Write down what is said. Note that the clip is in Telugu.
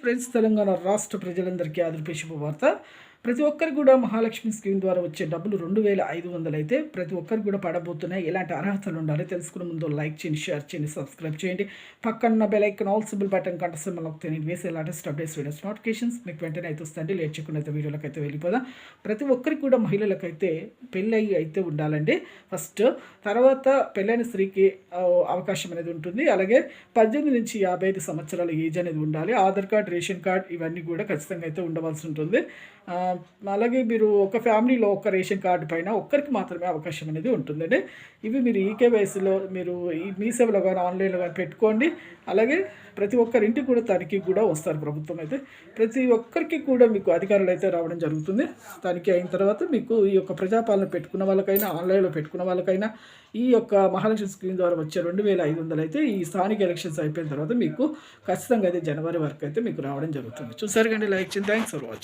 ఫ్రెండ్స్ తెలంగాణ రాష్ట్ర ప్రజలందరికీ ఆదర్పే శుభవార్త ప్రతి ఒక్కరికి కూడా మహాలక్ష్మి స్కీమ్ ద్వారా వచ్చే డబ్బులు రెండు వేల ఐదు వందలు అయితే ప్రతి ఒక్కరికి కూడా పడబోతున్నాయి. ఎలాంటి అర్హతలు ఉండాలి తెలుసుకునే ముందు లైక్ చేయండి షేర్ చేయండి సబ్స్క్రైబ్ చేయండి. పక్కన బెల్ ఐకన్ ఆల్ సిబుల్ బటన్ కంట సింబల్ ఒకటి వేసే లేటెస్ట్ అప్డేట్స్ వీడియోస్ నోటిఫికేషన్స్ మీకు వెంటనే అయితే వస్తాయండి. లేట్ చేయకుండా అయితే వీడియోలకు అయితే వెళ్ళిపోదాం. ప్రతి ఒక్కరికి కూడా మహిళలకైతే పెళ్ళయి అయితే ఉండాలండి. ఫస్ట్ తర్వాత పెళ్ళైన స్త్రీకి అవకాశం అనేది ఉంటుంది. అలాగే పద్దెనిమిది నుంచి యాభై ఐదు సంవత్సరాల ఏజ్ అనేది ఉండాలి. ఆధార్ కార్డ్ రేషన్ కార్డ్ ఇవన్నీ కూడా ఖచ్చితంగా అయితే ఉండవలసి ఉంటుంది. అలాగే మీరు ఒక ఫ్యామిలీలో ఒక రేషన్ కార్డు పైన ఒక్కరికి మాత్రమే అవకాశం అనేది ఉంటుందండి. ఇవి మీరు ఈకే వయసులో మీరు ఈ మీ సేవలో కానీ ఆన్లైన్లో కానీ పెట్టుకోండి. అలాగే ప్రతి ఒక్కరి ఇంటికి కూడా తనిఖీ కూడా వస్తారు ప్రభుత్వం అయితే. ప్రతి ఒక్కరికి కూడా మీకు అధికారులు అయితే రావడం జరుగుతుంది. తనిఖీ అయిన తర్వాత మీకు ఈ యొక్క ప్రజాపాలన పెట్టుకున్న వాళ్ళకైనా ఆన్లైన్లో పెట్టుకున్న వాళ్ళకైనా ఈ యొక్క మహాలక్ష్మి స్కీమ్ ద్వారా వచ్చే రెండు వేల ఐదు వందలు అయితే ఈ స్థానిక ఎలక్షన్స్ అయిపోయిన తర్వాత మీకు ఖచ్చితంగా అయితే జనవరి వరకు అయితే మీకు రావడం జరుగుతుంది. చూసారు కండి లైక్ చేయండి. Thanks for watching.